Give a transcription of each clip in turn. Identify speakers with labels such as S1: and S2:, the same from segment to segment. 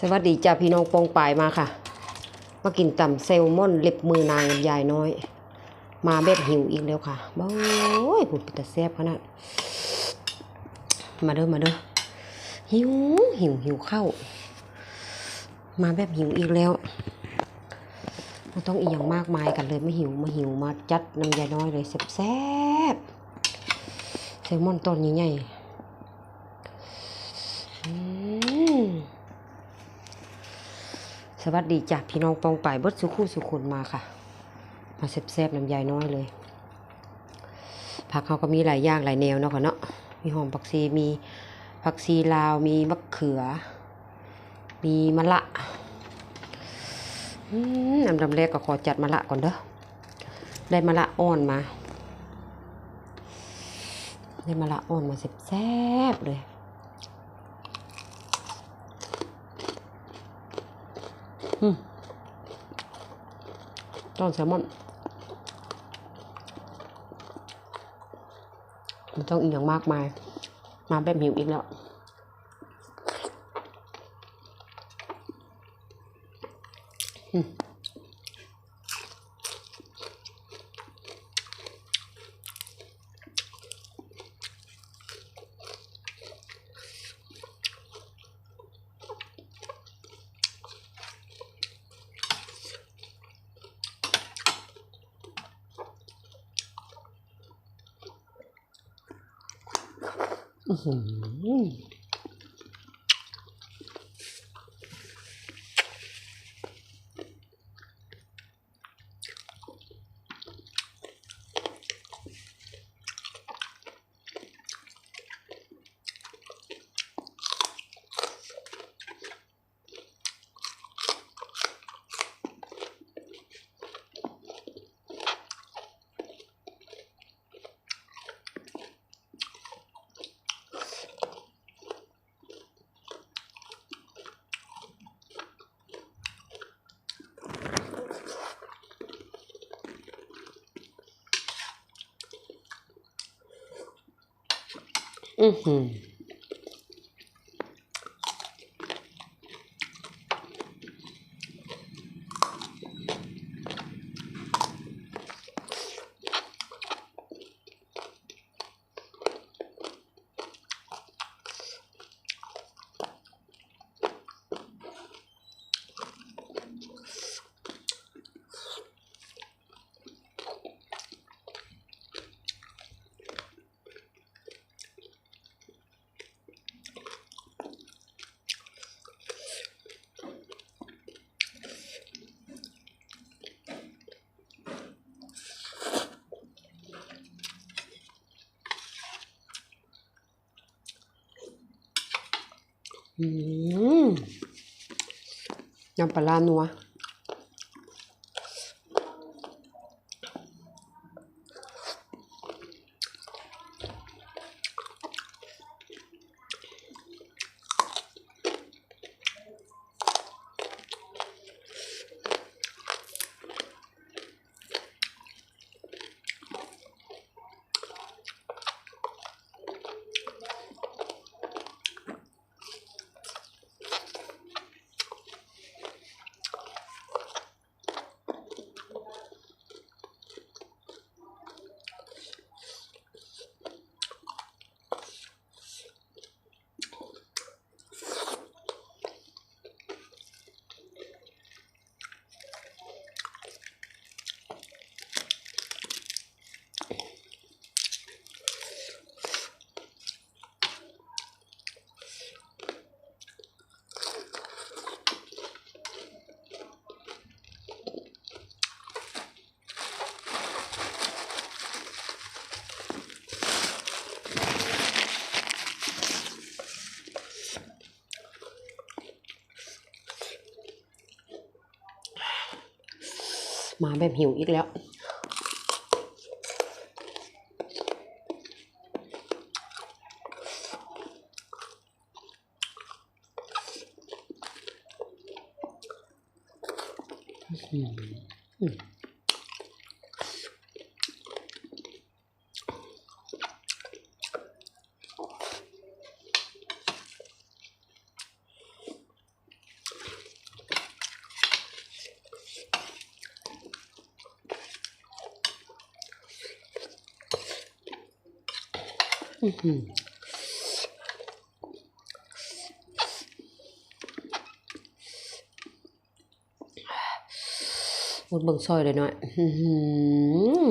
S1: สวัสดีจ้าพี่น้องปองปายมาค่ะ มากินตำเซลมอนเล็บมือนางยายน้อย มาแบบหิวอีกแล้วค่ะโอ้ยผุดป็นแต่แซบขนาดมาเด้อมาเด้อหิวหิวหิวข้า มาแบบหิวอีกแล้วไม่ต้องอีกอย่างมากมายกันเลยไม่หิวมาหิวมาจัดน้ำยายน้อยเลยแซ่บเซลมอนต้นใหญ่ๆอืม สวัสดีจ้ะพี่น้องปองป่ายเบิดสุคู่สุขุนมาค่ะ มาแซ่บๆน้ำยายน้อยเลย ผักเขาก็มีหลายอย่างหลายแนวเนาะค่ะเนาะมีหอมผักชีมีผักชีลาวมีมะเขือ มีมะละอืมอันดับแรกก็ขอจัดมะละก่อนเด้อได้มะละอ่อนมา ได้มะละอ่อนมาแซ่บๆเลย ต้นแซลมอนมันต้องอีกอย่างมากมาย มาแบบหิวอีกแล้ว อืม อื้ อ หืออือหืออืมยำปลาลานัว มาแบบหิวอีกแล้ว อ อื้อหือหมดเบิ่งซอยเลยหน่อยอื้อหือ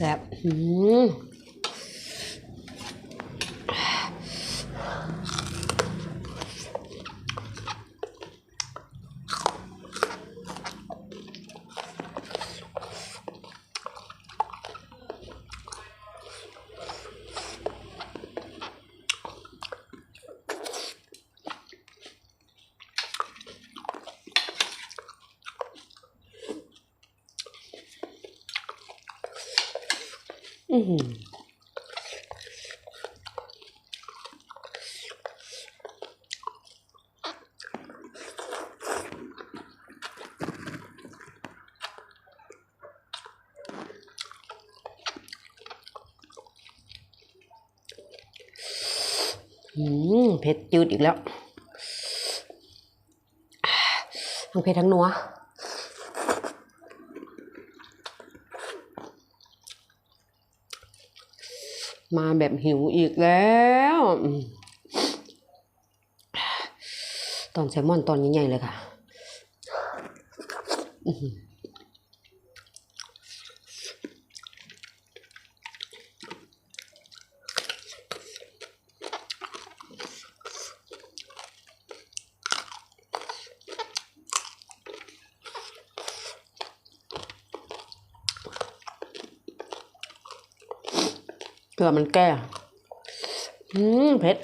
S1: แซ่บอื้อหื อืมอืมเผ็ดจืดอีกแล้ว ทั้งเผ็ดทั้งนัว มาแบบหิวอีกแล้ว ตอนแซลมอนตอนใหญ่ๆเลยค่ะอื้อหือ เกลือมันแก้อืมเผ็ด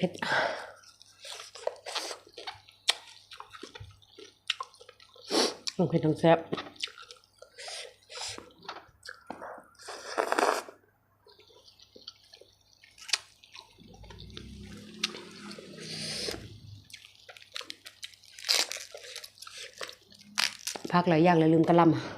S1: เผ็ดทั้งเผ็ดทั้งแซ่บพักหลายอย่างเลยลืมกระลำ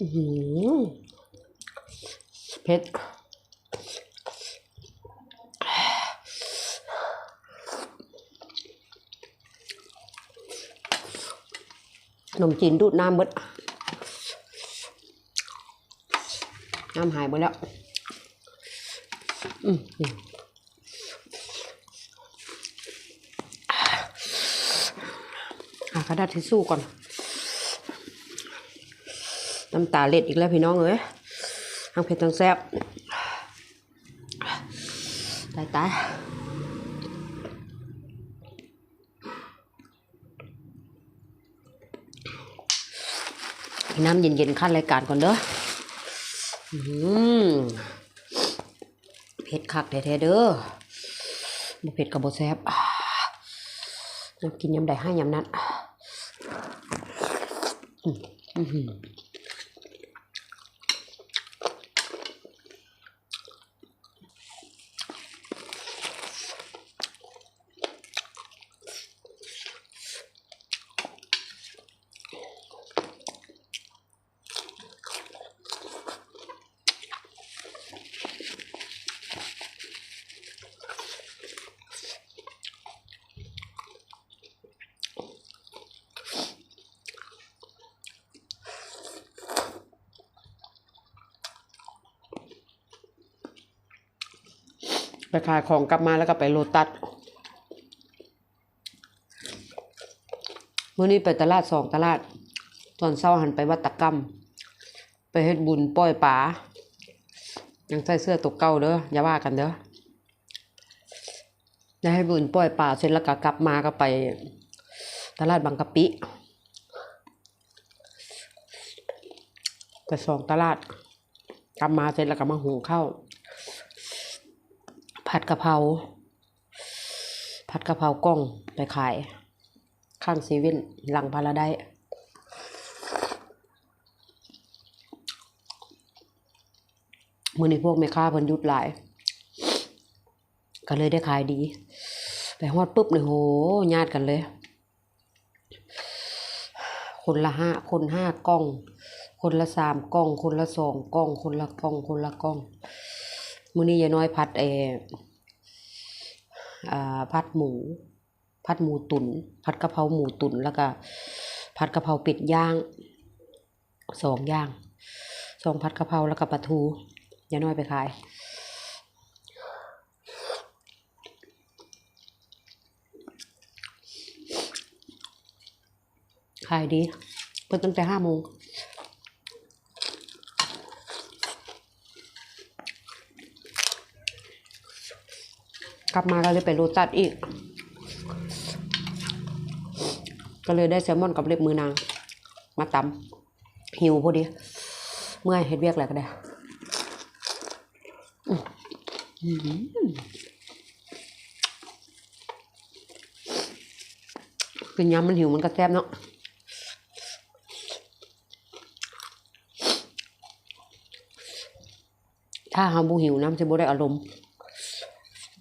S1: เผ็ดขนมจีนดูดน้ำหมดน้ำหายหมดแล้ว อืมอ่ากระดาษทิชชู่ก่อน น้ำตาเล็ดอีกแล้วพี่น้องเอ้ยทั้งเผ็ดทั้งแซ่บตายตายน้ำเย็นๆขั้นรายการก่อนเด้ออืมเผ็ดคักแท้ๆเด้อบ่เผ็ดกับบ่แซ่บยำกินยำใดให้ยำนั้นอืม ไปขายของกลับมาแล้วก็ไปโลตัสเมื่อนี้ไปตลาดสองตลาด ตอนเช้าหันไปวัดตะกรรม ไปเฮ็ดบุญปล่อยป่ายังใส่เสื้อตัวเก่าเด้ออย่าว่ากันเด้อได้ให้บุญปล่อยป่าเสร็จแล้วก็กลับมาก็ไป ตลาดบางกะปิไปสองตลาด กลับมาเสร็จแล้วก็มาหุงข้าว ผัดกะเพราผัดกะเพรากล้องไปขาย ข้างซเว่นหลังพาราไดซ์มือในพวกแม่ค้าเพิ่นยุดหลาย ก็เลยได้ขายดี ไปฮอดปุ๊บเนี่ยโหญาติกันเลย คนละห้าคนห้ากล้อง คนละสามกล้อง คนละสองกล้อง คนละกล้อง คนละกล้อง มื้อนี้ยายน้อยพัดเออ่าพัดหมู พัดหมูตุน พัดกะเพราหมูตุนแล้วก็ผัดกะเพราเป็ดย่างสองย่างสองผัดกะเพราแล้วก็ปลาทูยายน้อยไปขายขายดีเปิดตั้งแต่ห้าโมง กลับมาก็เลยไปโรตัสอีก ก็เลยได้แซลมอนกับเล็บมือนาง มาตำหิวพอดี เมื่อยเฮ็ดเวียกอะไรก็ได้กินยำมันหิวมันก็แซ่บเนาะถ้าหาบูหิวน้ำจะบูได้อารมณ์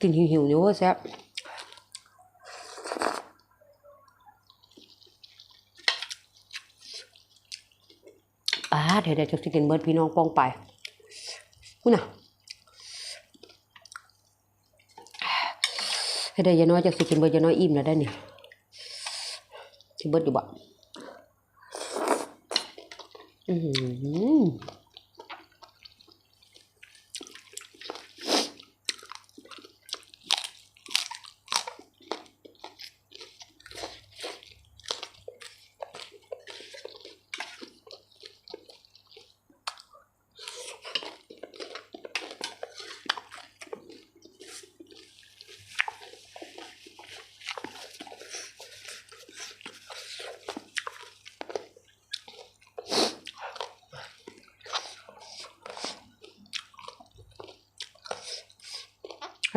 S1: กินหิวๆเนี่ยว่าแซ่บอ่าเดี๋ยวเดี๋ยวจะกินเบิร์ดพี่น้องป้องไปคุณน่ะให้ได้ยาน้อยจะสิกินเบิร์ดยาน้อยอิ่มแล้วได้เนี่ยกินเบิร์ดอยู่บ่อือ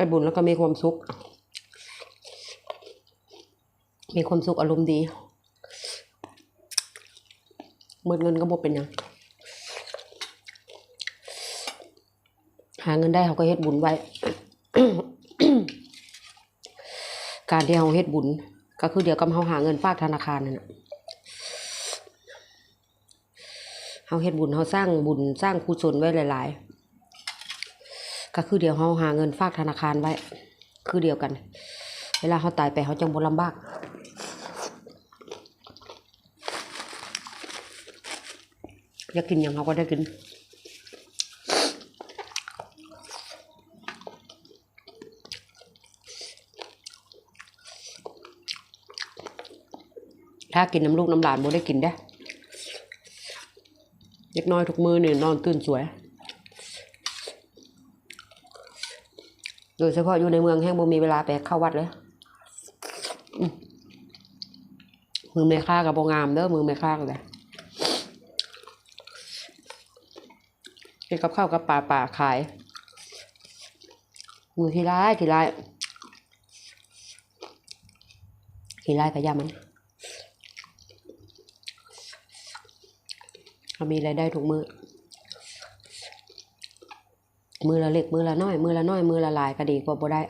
S1: หือให้บุญแล้วก็มีความสุข มีความสุขอารมณ์ดีเบิดเงินก็บ่เป็นยังหาเงินได้เขาก็เฮ็ดบุญไว้ การที่เขาเฮ็ดบุญ ก็คือเดี๋ยวกับเขาหาเงินฝากธนาคารนั่นน่ะเขาเฮ็ดบุญเขาสร้างบุญสร้างกุศลไว้หลาย ๆ ก็คือเดี๋ยวเขาหาเงินฝากธนาคารไว้ คือเดียวกัน เวลาเขาตายไปเขาจังบ่ลำบากอยากกินหยังเขาก็ได้กินถ้ากินน้ำลูกน้ำหลานบ่ได้กินได้เด็กน้อยทุกมือเนี่ยนอนตื่นสวย โดยเฉพาะอยู่ในเมืองแห้งบ่มีเวลาไปเข้าวัดเลยมือแม่ค้ากับโบงามเด้อมือแม่ค้ากันเลยเก็บกับข้าวกับป่าป่าขาย มือทีร้ายทีร้ายทีร้ายกับยามันเขามีรายได้ทุกมือ มือละเล็กมือละน้อย มือละน้อย มือละลายก็ดีกว่าบ่ได้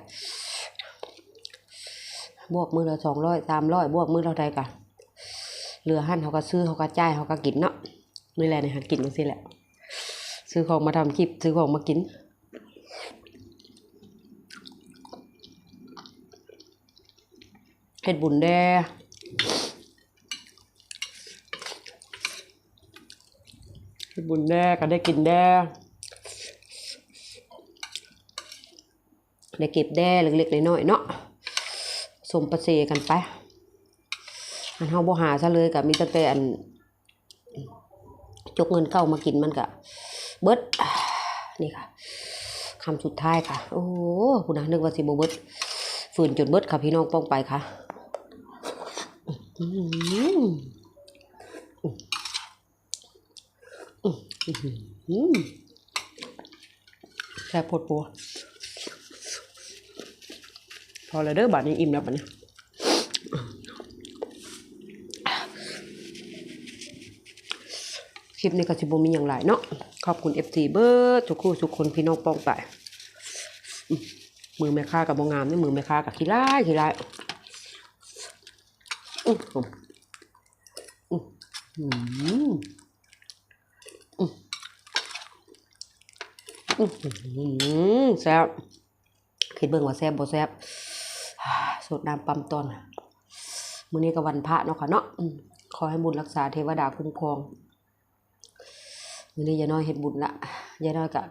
S1: บวกมือละสองร้อยสามร้อยบวกมือละใดกันเหลือหั่นเขาก็ซื้อเขาก็จ่ายเขาก็กินเนาะนี่แหละเนี่ยกินมันสิแหละ ซื้อของมาทำคลิปซื้อของมากินเฮ็ดบุญแดเฮ็ดบุญแด่ก็ได้กินแด่ ได้เก็บแด่เล็กๆน้อยๆเนาะสมประเสกันไปอันเฮาบ่หาซะเลยก็มีตั้งแต่อันจกเงินเข้ามากินมันก็เบิดนี่ค่ะคำสุดท้ายค่ะ โอ้โหคุณนะนึกว่าสิบ่เบิดฝืนจนเบิดค่ะพี่น้องป้องไปค่ะแค่ปวดปัว พอแล้วเด้อบาดนี้อิ่มแล้วบัดนี้คลิปนี้ก็สิบ่มีอย่างไรเนาะขอบคุณ FC เบิร์ดทุกคู่ทุกคนพี่น้องป้องไปมือแม่ค้ากับบ่งามนี่มือแม่ค้ากับขี้ร้ายขี้ร้ายอื้อหืออือหืออื้ออื้อหือแซ่บคิดเบิ่งว่าแซ่บบ่แซ่บ สดน้ำปั๊มตอนมื้อนี้ก็วันพระเนาะค่ะเนาะขอให้บุญรักษาเทวดาคุ้มครองมื้อนี้ยายน้อยเฮ็ดบุญละยายน้อยก็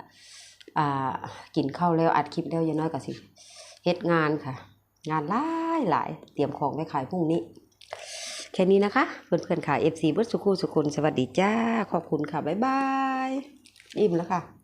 S1: อ่ากินข้าวแล้วอัดคลิปแล้วยายน้อยก็สิเฮ็ดงานค่ะ งานหลายหลายเตรียมของไปขายพรุ่งนี้ แค่นี้นะคะเพื่อนๆค่ะ FC เบิร์ดสุขุสุคนสวัสดีจ้า ขอบคุณค่ะ บ๊ายบาย อิ่มแล้วค่ะ